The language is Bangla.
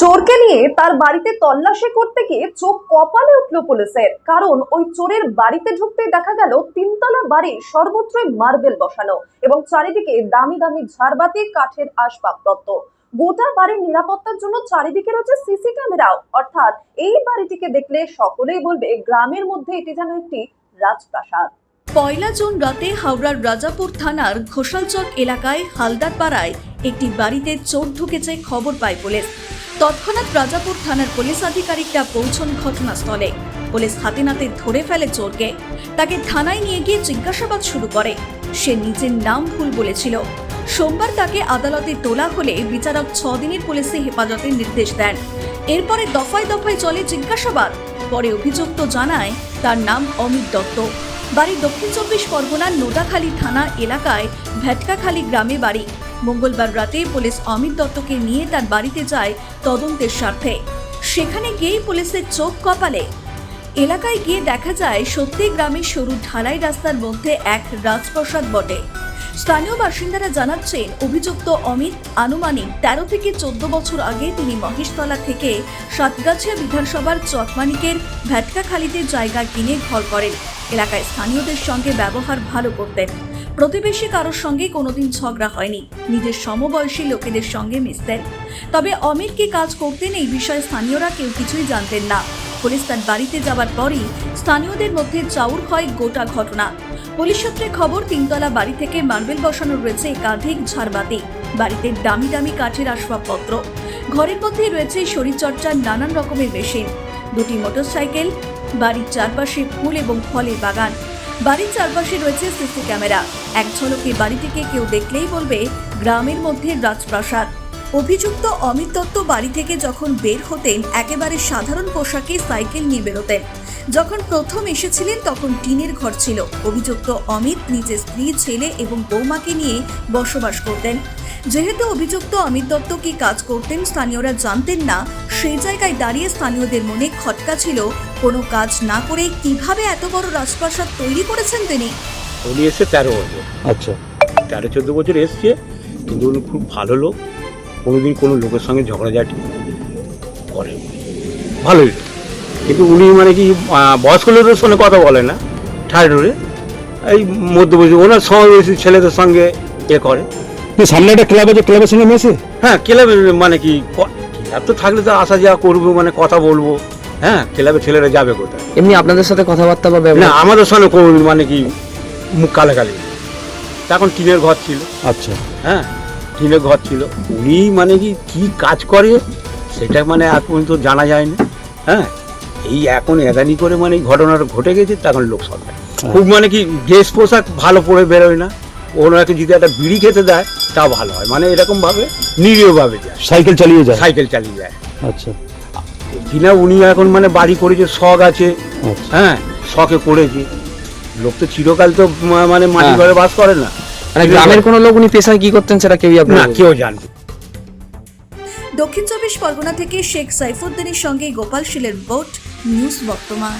চোরকে নিয়ে তার বাড়িতে তল্লাশি করতে গিয়ে চোখ কপালে উঠল পুলিশের। কারণ ওই চোরের বাড়িতে ঢুকতে দেখা গেল তিনতলা বাড়ি সর্বত্রই মার্বেল বসানো এবং চারিদিকে দামি দামি ঝাড়বাতি, কাঠের আসবাবপত্র। গোটা বাড়ির নিরাপত্তার জন্য চারিদিকে রয়েছে সিসি ক্যামেরাও অর্থাৎ এই বাড়িটিকে দেখলে সকলেই বলবে গ্রামের মধ্যে এটি যেন একটি রাজপ্রাসাদ। পয়লা জুন রাতে হাওড়ার রাজাপুর থানার ঘোষালচক এলাকায় হালদার পাড়ায় একটি বাড়িতে চোর ঢুকেছে খবর পায় পুলিশ। তৎক্ষণাৎ রাজাপুর থানার পুলিশ আধিকারিকরা পৌঁছন ঘটনাস্থলে। পুলিশ হাতে নাতে ধরে ফেলে চোরকে। তাকে থানায় নিয়ে গিয়ে জিজ্ঞাসাবাদ শুরু করে। সে নিজের নাম ভুল বলেছিল। সোমবার তাকে আদালতে তোলা হলে বিচারক ছ দিনের পুলিশে হেফাজতের নির্দেশ দেন। এরপরে দফায় দফায় চলে জিজ্ঞাসাবাদ। পরে অভিযুক্ত জানায়, তার নাম অমিত দত্ত। বাড়ি দক্ষিণ চব্বিশ পরগনার নোদাখালী থানা এলাকায় ভেটকাখালী গ্রামে বাড়ি। মঙ্গলবার রাতে পুলিশ অমিত দত্তকে নিয়ে তার বাড়িতে যায় তদন্তের স্বার্থে। সেখানে গিয়েই পুলিশের চোখ কপালে। এলাকায় গিয়ে দেখা যায়, সত্যি গ্রামের সরু ঢালাই রাস্তার মধ্যে এক রাজপ্রসাদ বটে। স্থানীয় বাসিন্দারা জানাচ্ছেন, অভিযুক্ত অমিত আনুমানিক তেরো থেকে চোদ্দ বছর আগে তিনি মহেশতলা থেকে সাতগাছিয়া বিধানসভার চকমানিকের ভ্যাটকাখালিতে জায়গা কিনে ঘর করেন। এলাকায় স্থানীয়দের সঙ্গে ব্যবহার ভালো করতেন। প্রতিবেশী কারোর সঙ্গে কোনোদিন ঝগড়া হয়নি। নিজের সমবয়সী লোকেদের সঙ্গে মিশতেন তবে অমিত কি কাজ করতেন এই বিষয়ে স্থানীয়রা কেউ কিছুই জানতেন না। পুলিশ তার বাড়িতে যাওয়ার পরই স্থানীয়দের মধ্যে চাউর হয় গোটা ঘটনা। পুলিশ সূত্রে খবর, তিনতলা বাড়ি থেকে মার্বেল বসানো রয়েছে একাধিক ঝাড়বাতি। বাড়িতে দামি দামি কাঠের আসবাবপত্র। ঘরের মধ্যেই রয়েছে শরীরচর্চার নানান রকমের মেশিন। দুটি মোটরসাইকেল, বাড়ির চারপাশে ফুল এবং ফলের বাগান। বাড়ির চারপাশে রয়েছে সিসি ক্যামেরা। এক ঝলকে বাড়ি থেকে কেউ দেখলেই বলবে গ্রামের মধ্যে রাজপ্রাসাদ। অভিযুক্ত অমিত দত্ত বাড়ি থেকে যখন বের হতেন, একেবারে সাধারণ পোশাকে সাইকেল নিয়ে বেরোতেন। যখন প্রথম এসেছিলেন, তখন টিনের ঘর ছিল। অভিযুক্ত অমিত নিজের স্ত্রী, ছেলে এবং বৌমাকে নিয়ে বসবাস করতেন। যেহেতু অভিযুক্ত অমিত দত্ত কি কাজ করতেন স্থানীয়রা জানতেন না সেই জায়গায় দাঁড়িয়ে স্থানীয়দের মনে খটকা ছিল। কোনো কাজ না করে কীভাবে এত বড় রাজপ্রাসাদ তৈরি করেছেন তিনি? উনি এসছে তেরো বছর। আচ্ছা। তেরো চোদ্দ বছর এসছে। কিন্তু উনি খুব ভালো লোক। কোনোদিন কোনো লোকের সঙ্গে ঝগড়াঝাটি করে। ভালোই। কিন্তু উনি মানে কি বয়স্ক লোকের সঙ্গে কথা বলে না। ঠুরে এই মধ্যবয়সী ওনার সমবয়সী ছেলেদের সঙ্গে এ করে। সামনে একটা ক্লাব আছে ক্লাবের সঙ্গে মেশে? হ্যাঁ ক্লাবে মানে কি? ক্লাব তো থাকলে তো আসা যাওয়া করব মানে কথা বলব। হ্যাঁ ক্লাবে ছেলেরা যাবে কোথায়? এমনি আপনাদের সাথে কথাবার্তা বা না আমাদের সঙ্গে কোনো মানে কি মুখ কালাকালি তখন টিনের ঘর ছিল। আচ্ছা। হ্যাঁ টিনের ঘর ছিল। উনি মানে কি কি কাজ করে সেটা মানে আজ পর্যন্ত জানা যায়নি। হ্যাঁ এই এখন এদানি করে মানে এই ঘটনাটা ঘটে গেছে তখন লোক সরকার খুব মানে কি ড্রেস পোশাক ভালো পরে বেরোয় না। ওনাকে যদি একটা বিড়ি খেতে দেয় তা ভালো হয়। মানে এরকম ভাবে নিরীহভাবে যায়। সাইকেল চালিয়ে যায়? সাইকেল চালিয়ে যায়। আচ্ছা। কিনা উনি এখন মানে বাড়ি করেছে শখ আছে। আচ্ছা। হ্যাঁ শখে করেছে লোক তো চিরকাল তো মানে মাটি হ্যাঁ। ঘরে বাস করে না। মানে গ্রামের কোনো লোক উনি পেশায় কি করতেন সেটা কেউই না আপনার কেউ জানবে দক্ষিণ চব্বিশ পরগনা থেকে শেখ সাইফুদ্দিনের সঙ্গে গোপাল শীলের বোট নিউজ বর্তমান।